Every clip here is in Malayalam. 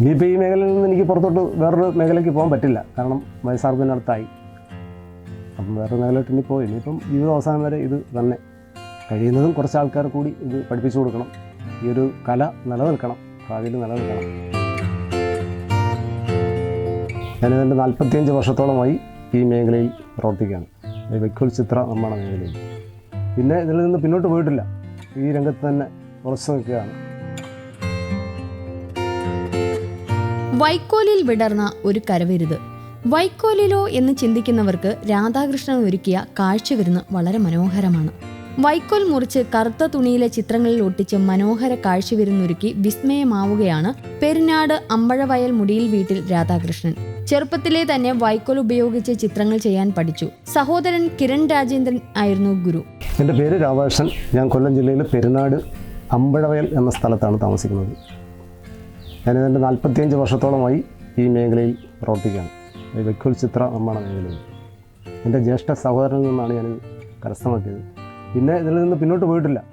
ഇനിയിപ്പോൾ ഈ മേഖലയിൽ നിന്ന് എനിക്ക് പുറത്തോട്ട് വേറൊരു മേഖലയ്ക്ക് പോകാൻ പറ്റില്ല. കാരണം വയസ്സാർപ്പിനടുത്തായി അപ്പം വേറൊരു മേഖലയിട്ട് ഇനി പോയി. ഇനിയിപ്പം ജീവിത അവസാനം വരെ ഇത് തന്നെ കഴിയുന്നതും കുറച്ച് ആൾക്കാർ കൂടി ഇത് പഠിപ്പിച്ചു കൊടുക്കണം. ഈ ഒരു കല നിലനിൽക്കണം. ഭാവിയിൽ നിലനിൽക്കണം. ഞാനിതിന്റെ നാൽപ്പത്തിയഞ്ച് വർഷത്തോളമായി ഈ മേഖലയിൽ പ്രവർത്തിക്കുകയാണ്. വൈക്കോൽ ചിത്ര നിർമ്മാണ മേഖലയിൽ. പിന്നെ ഇതിൽ നിന്ന് പിന്നോട്ട് പോയിട്ടില്ല. ഈ രംഗത്ത് തന്നെ ഉറച്ചു നിൽക്കുകയാണ്. വൈക്കോലിൽ വിടർന്ന ഒരു കരവിരുത്. വൈക്കോലിലോ എന്ന് ചിന്തിക്കുന്നവർക്ക് രാധാകൃഷ്ണൻ ഒരുക്കിയ കാഴ്ചവിരുന്ന് വളരെ മനോഹരമാണ്. വൈക്കോൽ മുറിച്ച് കറുത്ത തുണിയിലെ ചിത്രങ്ങളിൽ ഒട്ടിച്ച് മനോഹര കാഴ്ചവിരുന്നൊരുക്കി വിസ്മയമാവുകയാണ് പെരിനാട് അമ്പഴവയൽ മുടിയിൽ വീട്ടിൽ രാധാകൃഷ്ണൻ. ചെറുപ്പത്തിലെ തന്നെ വൈക്കോൽ ഉപയോഗിച്ച് ചിത്രങ്ങൾ ചെയ്യാൻ പഠിച്ചു. സഹോദരൻ കിരൺ രാജേന്ദ്രൻ ആയിരുന്നു ഗുരു. എന്റെ പേര് രാധാകൃഷ്ണൻ. ഞാൻ കൊല്ലം ജില്ലയിലെ പെരുന്നാട് അമ്പഴവയൽ എന്ന സ്ഥലത്താണ് താമസിക്കുന്നത്. ഞാനിതിന്റെ നാൽപ്പത്തിയഞ്ച് വർഷത്തോളമായി ഈ മേഖലയിൽ പ്രവർത്തിക്കുകയാണ്. വെക്കുൽ ചിത്ര നിർമ്മാണ മേഖലയിൽ. എന്റെ ജ്യേഷ്ഠ സഹോദരനിൽ നിന്നാണ് ഞാൻ കരസ്ഥമാക്കിയത്. പിന്നെ ഇതിൽ നിന്ന് പിന്നോട്ട് പോയിട്ടില്ല.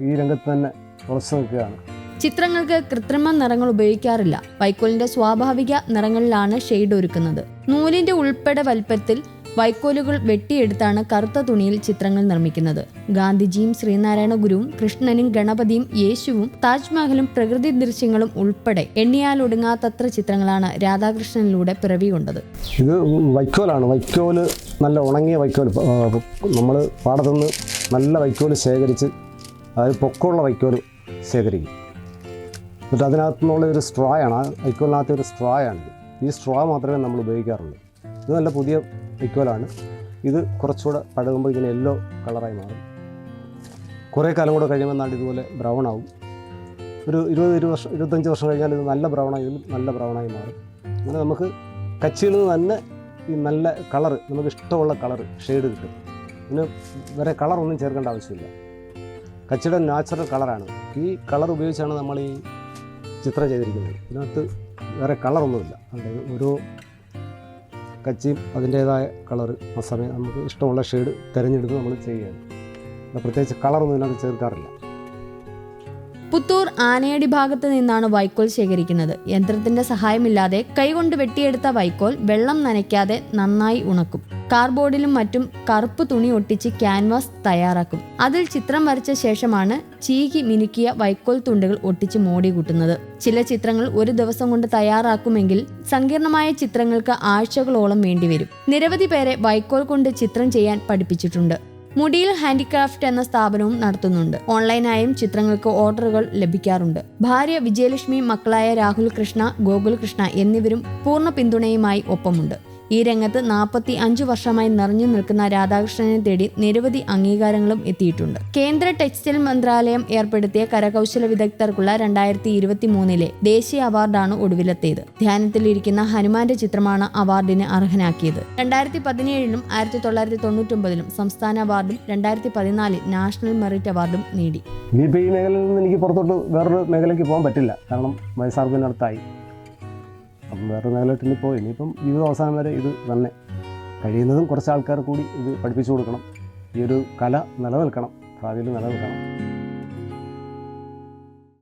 ഈ രംഗത്ത് തന്നെ ഉറച്ചു നിൽക്കുകയാണ്. ചിത്രങ്ങൾക്ക് കൃത്രിമ നിറങ്ങൾ ഉപയോഗിക്കാറില്ല. വൈക്കോലിന്റെ സ്വാഭാവിക നിറങ്ങളിലാണ് ഷെയ്ഡ് ഒരുക്കുന്നത്. നൂലിന്റെ ഉൾപ്പെടെ വലുപ്പത്തിൽ വൈക്കോലുകൾ വെട്ടിയെടുത്താണ് കറുത്ത തുണിയിൽ ചിത്രങ്ങൾ നിർമ്മിക്കുന്നത്. ഗാന്ധിജിയും ശ്രീനാരായണ ഗുരുവും കൃഷ്ണനും ഗണപതിയും യേശുവും താജ്മഹലും പ്രകൃതി ദൃശ്യങ്ങളും ഉൾപ്പെടെ എണ്ണിയാലൊടുങ്ങാത്തത്ര ചിത്രങ്ങളാണ് രാധാകൃഷ്ണനിലൂടെ പിറവികൊണ്ടത്. ഇത് വൈക്കോലാണ്. വൈക്കോൽ നല്ല ഉണങ്ങിയ വൈക്കോൽ നമ്മൾ പാടത്തുനിന്ന് നല്ല വൈക്കോൽ ശേഖരിച്ച് അതായത് പൊക്കമുള്ള വൈക്കോൽ ശേഖരിക്കും. എന്നിട്ട് അതിനകത്തു നിന്നുള്ള ഒരു സ്ട്രോയാണ്. ആ വൈക്കോലിനകത്ത് ഒരു ആണ് ഈ സ്ട്രോ മാത്രമേ നമ്മൾ ഉപയോഗിക്കാറുള്ളൂ. ഇത് നല്ല പുതിയ വൈക്കോലാണ് ഇത് കുറച്ചുകൂടെ പഴകുമ്പോൾ ഇങ്ങനെ യെല്ലോ കളറായി മാറും. കുറേ കാലം കൂടെ കഴിയുമ്പോൾ നാട് ഇതുപോലെ ബ്രൗൺ ആവും. ഒരു ഇരുപത് ഇരുപത് വർഷം ഇരുപത്തഞ്ച് വർഷം കഴിഞ്ഞാൽ ഇത് നല്ല ബ്രൗണായി ഇതിലും നല്ല ബ്രൗണായി മാറും. അങ്ങനെ നമുക്ക് കച്ചിയിൽ നിന്ന് തന്നെ ഈ നല്ല കളറ് നമുക്ക് ഇഷ്ടമുള്ള കളറ് ഷെയ്ഡ് കിട്ടും. ഇതിന് വരെ കളറൊന്നും ചേർക്കേണ്ട ആവശ്യമില്ല. കച്ചിയുടെ നാച്ചുറൽ കളറാണ് ഈ കളർ ഉപയോഗിച്ചാണ് നമ്മൾ ഈ ചിത്രം ചെയ്തിരിക്കുന്നത്. ഇതിനകത്ത് വേറെ കളറൊന്നുമില്ല അതായത് ഓരോ കച്ചിയും അതിന്റേതായ കളർ ആ സമയം നമുക്ക് ഇഷ്ടമുള്ള ഷെയ്ഡ് തിരഞ്ഞെടുത്ത് നമ്മൾ ചെയ്യുകയാണ്. പ്രത്യേകിച്ച് കളറൊന്നും ഇതിനകത്ത് ചേർക്കാറില്ല. പുത്തൂർ ആനയടി ഭാഗത്ത് നിന്നാണ് വൈക്കോൽ ശേഖരിക്കുന്നത്. യന്ത്രത്തിന്റെ സഹായമില്ലാതെ കൈകൊണ്ട് വെട്ടിയെടുത്ത വൈക്കോൽ വെള്ളം നനയ്ക്കാതെ നന്നായി ഉണക്കും. കാർബോർഡിലും മറ്റും കറുപ്പ് തുണി ഒട്ടിച്ച് ക്യാൻവാസ് തയ്യാറാക്കും. അതിൽ ചിത്രം വരച്ച ശേഷമാണ് ചീകി മിനുക്കിയ വൈക്കോൽ തുണ്ടുകൾ ഒട്ടിച്ച് മോടി കൂട്ടുന്നത്. ചില ചിത്രങ്ങൾ ഒരു ദിവസം കൊണ്ട് തയ്യാറാക്കുമെങ്കിൽ സങ്കീർണമായ ചിത്രങ്ങൾക്ക് ആഴ്ചകളോളം വേണ്ടിവരും. നിരവധി പേരെ വൈക്കോൽ കൊണ്ട് ചിത്രം ചെയ്യാൻ പഠിപ്പിച്ചിട്ടുണ്ട്. മുടിയിൽ ഹാൻഡിക്രാഫ്റ്റ് എന്ന സ്ഥാപനവും നടത്തുന്നുണ്ട്. ഓൺലൈനായും ചിത്രങ്ങൾക്ക് ഓർഡറുകൾ ലഭിക്കാറുണ്ട്. ഭാര്യ വിജയലക്ഷ്മി മക്കളായ രാഹുൽ കൃഷ്ണ ഗോകുൽ കൃഷ്ണ എന്നിവരും പൂർണ പിന്തുണയുമായി ഒപ്പമുണ്ട്. ഈ രംഗത്ത് നാൽപ്പത്തി അഞ്ചു വർഷമായി നിറഞ്ഞു നിൽക്കുന്ന രാധാകൃഷ്ണനെ തേടി നിരവധി അംഗീകാരങ്ങളും എത്തിയിട്ടുണ്ട്. കേന്ദ്ര ടെക്സ്റ്റൈൽ മന്ത്രാലയം ഏർപ്പെടുത്തിയ കരകൗശല വിദഗ്ധർക്കുള്ള രണ്ടായിരത്തി ഇരുപത്തി മൂന്നിലെ ദേശീയ അവാർഡാണ് ഒടുവിലത്തേത്. ധ്യാനത്തിലിരിക്കുന്ന ഹനുമാന്റെ ചിത്രമാണ് അവാർഡിന് അർഹനാക്കിയത്. രണ്ടായിരത്തി പതിനേഴിലും ആയിരത്തി തൊള്ളായിരത്തി തൊണ്ണൂറ്റൊമ്പതിലും സംസ്ഥാന അവാർഡും രണ്ടായിരത്തി പതിനാലിൽ നാഷണൽ മെറിറ്റ് അവാർഡും നേടി. ഇനിയിപ്പോൾ ഈ മേഖലയിൽ നിന്ന് എനിക്ക് പുറത്തോട്ട് വേറൊരു മേഖലയ്ക്ക് പോകാൻ പറ്റില്ല. കാരണം വയസ്സാർപ്പിനടുത്തായി. അപ്പം വേറൊരു മേഖലയിട്ട് ഇനി പോയി ഇനിയിപ്പം ജീവിത അവസാനം വരെ ഇത് തന്നെ കഴിയുന്നതും കുറച്ച് ആൾക്കാർ കൂടി ഇത് പഠിപ്പിച്ചു കൊടുക്കണം. ഈ ഒരു കല നിലനിൽക്കണം. ഭാവിയിൽ നിലനിൽക്കണം.